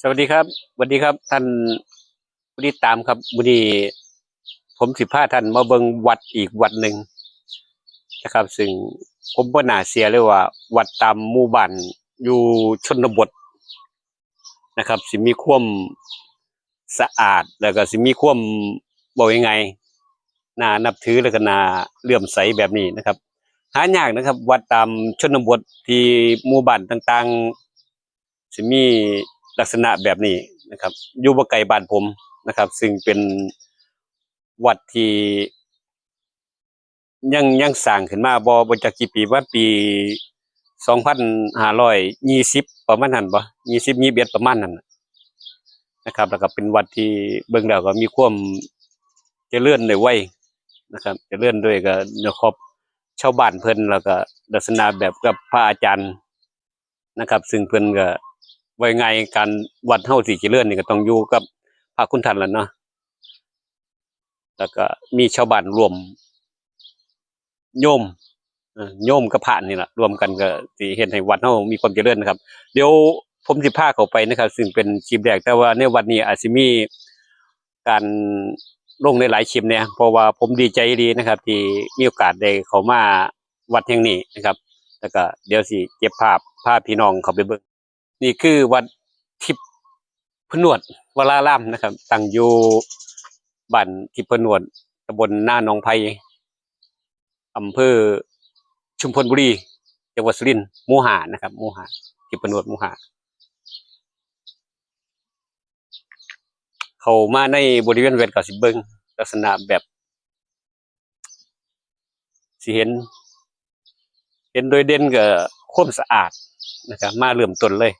สวัสดีครับสวัสดีครับ ท่านผู้ติดตามครับวันนี้ผมสิพาท่านมาเบิงวัดอีกวัดหนึ่งนะครับ ซึ่งผมว่าน่าเสียเลยว่า วัดตามหมู่บ้านอยู่ชนบทนะครับ สิมีความสะอาดแล้วก็สิมีความบอกยังไงน่านับถือแล้วก็น่าเลื่อมใสแบบนี้นะครับ หายากนะครับ วัดตามชนบทที่หมู่บ้านต่างๆจะมี ลักษณะแบบนี้นะครับ อยู่บ่ไกลบ้านผมนะครับ ซึ่งเป็นวัดที่ยังยังสร้างขึ้นมาบ่บ่จักกี่ปีว่าปี2520ประมาณนั้นบ่20 21ประมาณนั้นนะครับ แล้วก็เป็นวัดที่เบิ่งแล้วก็มีความเจริญได้ไวนะครับเจริญด้วยก็เนื้อครอบชาวบ้านเพิ่นแล้วก็ลักษณะแบบกับพระอาจารย์นะครับ ซึ่งเพิ่นก็ ไว้ไงการวัดเฮาสี่กิเจริญนี่ก็ต้องอยู่กับพระคุณท่านล่ะเนาะแล้วก็มีชาวบ้านรวม โยมโยมกับพระนี่แหละรวมกันก็สิเฮ็ดให้วัดเฮามีความเจริญนะครับ เดี๋ยวผมสิพาเขาไปนะครับ ซึ่งเป็นคลิปแรกแต่ว่าในวันนี้อาจสิมีการลงในหลายคลิปเนี่ยเพราะว่าผมดีใจดีนะครับ ที่มีโอกาสได้เขามาวัดแห่งนี้นะครับ แล้วก็เดี๋ยวสิเก็บภาพพาพพี่น้องเขาไปเบิ่ง นี่คือวัดทิพพนวดวรารามนะครับ ตั้งอยู่บ้านทิพพนวดตำบลหน้าหนองไผ่อำเภอชุมพลบุรีจังหวัดสุรินทร์มู่หานะครับมู่หาที่ปนวดมู่หาเข้ามาในบริเวณเวทก็สิบเบิงลักษณะแบบสิเห็น เห็นโดยเด่นก็ความสะอาด นะครับมาเริ่มต้นเลย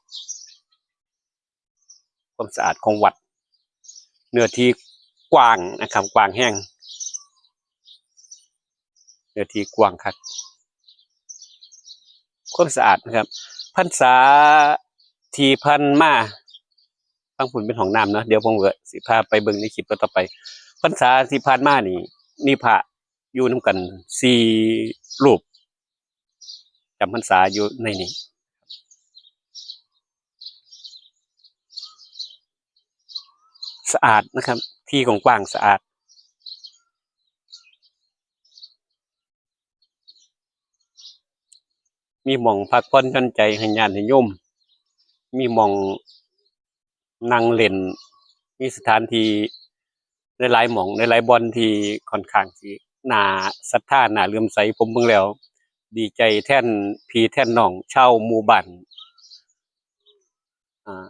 ความสะอาดของวัด เนื้อที่กว้างนะครับ กว้างแห้งเนื้อที่กว้างคักความสะอาดนะครับพรรษาทีพันมาฟังผุนเป็นของน้ำเนาะเดี๋ยวผมก็สิพาไปเบิ่งในคลิปต่อไปพรรษาที่ผ่านมานี่มีพระอยู่น้ำกันสี่รูปจำพรรษาอยู่ในนี้ สะอาดนะครับ ที่กว้างๆสะอาด มีหม่องพักผ่อนหย่อนใจให้ญาติให้โยมมีหม่องนั่งเล่น มีสถานที่ในหลายหม่องในหลายบอนที่ค่อนข้างสิน่าศรัทธาหนาเลื่อมใสผมเบิ่งแล้ว ดีใจแท่นพีแท่นน้องเช่าหมู่บ้านอ่า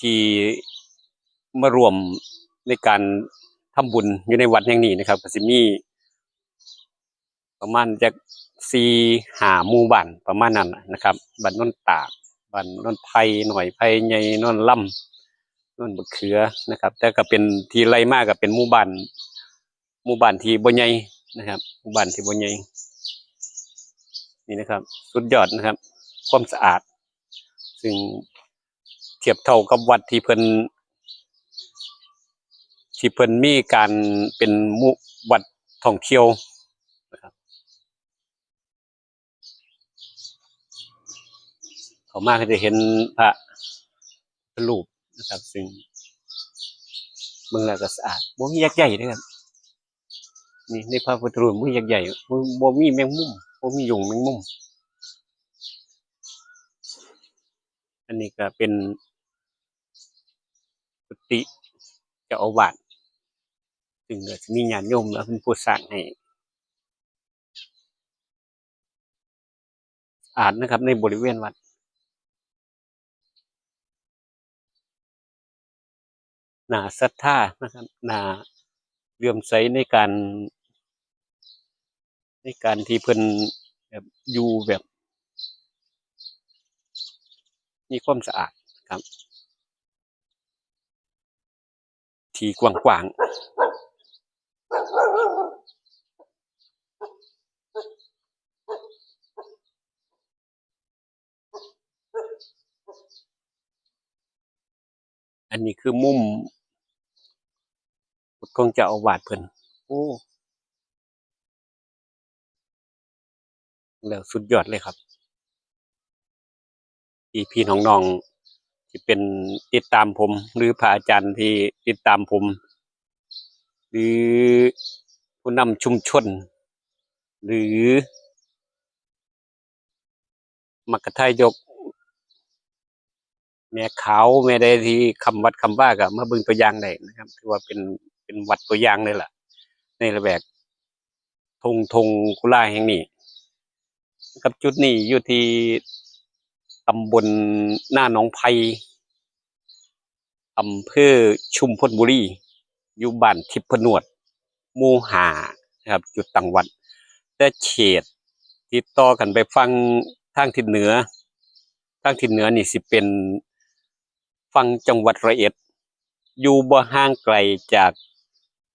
ที่ มารวมในการทำบุญอยู่ในวัดแห่งนี้นะครับก็สิมี ประมาณจากสี่หาหมู่บ้านประมาณนั้นนะครับบ้านนนตากบ้านนนไผ่หน่อยไผ่ใหญ่นนล่ำโนนบะเขือนะครับ แต่ก็เป็นทีไล่มากก็เป็นหมู่บ้านหมู่บ้านที่บ่ใหญ่นะครับหมู่บ้านที่บ่ใหญ่นี่นะครับ สุดยอดนะครับ ความสะอาด ซึ่งเทียบเท่ากับวัดที่เพิ่น ที่เพิ่นมีการเป็นมู่วัดท่องเที่ยวเขามากก็จะเห็นพระรูปนะครับ ซึ่งเมืองแล้วก็สะอาดบ่มียักษ์ใหญ่ด้วยครับนี่ในพระพุทธรูปบ่มียักษ์ใหญ่บ่บ่มีแมงมุมบ่มียุงแมงมุม อันนี้ก็เป็นกุฏิเจ้าอาวาส ซึ่งก็มีญาติโยมแล้วเป็นผู้สร้างให้อาดนะครับ ในบริเวณวัดหนาศรัทธานะครับหนาเลื่อมใสในการ ในการที่เพิ่นแบบอยู่แบบ มีความสะอาดครับ ที่กว้างๆ อันนี้คือมุมของจ้าอาวาสเพิ่นโอ้แล้วสุดยอดเลยครับพี่พี่น้องๆที่เป็นติดตามผม หรือพระอาจารย์ที่ติดตามผม หรือผู้นำชุมชน หรือมักกะทายก แม่ขาวแม่ใดที่คำวัดคำว่ากับมาบิ่งตัวอย่างได้นะครับ ถือว่าเป็นเป็นวัดตัวอย่างเลยล่ะ ในระแวกทงทงกุลาแห่งนี้กับจุดนี้อยู่ที่ตำบลหน้าหนองไผ่อำเภอชุมพลบุรีอยู่บ้านทิพนวดมูหานะครับ จุดตั้งวัดแต่เขตติดต่อกันไปฟังทางทิศเหนือทางทิศเหนือนี่สิเป็น ฟังจังหวัดร้อยเอ็ด อยู่บ่ห่างไกลจาก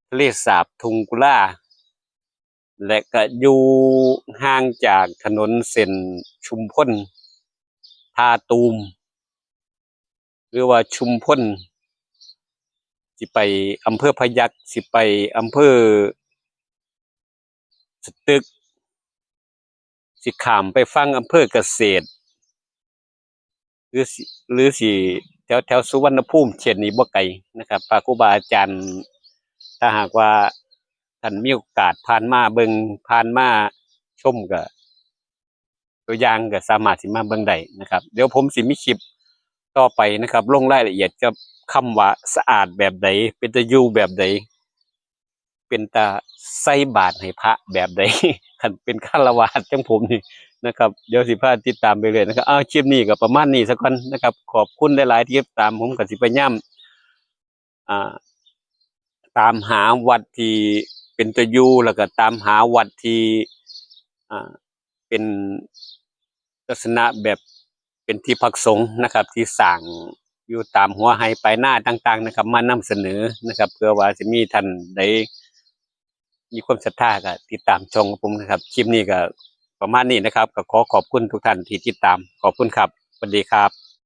ทะเลสาบทุงกุลาและก็อยู่ห่างจากถนนเส้นชุมพลทาตูม หรือว่าชุมพลสิไปอำเภอพยัคฆ์สิไปอำเภอสตึก สิขามไปฟังอำเภอเกษตร หรือสิหรือสิ แถวแถวสุวรรณภูมิเช่นนี้บ่ไกลนะครับพระครูบาอาจารย์ ถ้าหากว่าท่านมีโอกาสผ่านมาเบิงผ่านมาชมก็ตัวอย่างก็สามารถสิมาเบิงได้นะครับ เดี๋ยวผมสิมีคลิปต่อไปนะครับ ลงรายละเอียดกับคำว่าสะอาดแบบใดเป็นตะยูแบบใดเป็นตาใส่บาตรให้พระแบบใดคันเป็นฆราวาสจังผมนี่ นะครับเดี๋ยวสิพาติดตามไปเลยนะครับอ้าวคลิปนี้ก็ประมาณนี้สักก่อนนะครับ ขอบคุณหลายๆที่ติดตามผมก็สิไปย่ำอ่าตามหาวัดที่เป็นตัวยูแล้วก็ตามหาวัดที่อ่าเป็นลักษณะแบบเป็นที่พักสงฆ์นะครับ ที่สั่งอยู่ตามหัวไฮไปหน้าต่าง ๆ นะครับ มานำเสนอนะครับ เพื่อว่าจะมีท่านได้มีความศรัทธาก็ติดตามชมกับผมนะครับ คลิปนี้ก็ ประมาณนี้นะครับก็ขอขอบคุณทุกท่านที่ติดตามขอบคุณครับสวัสดีครับ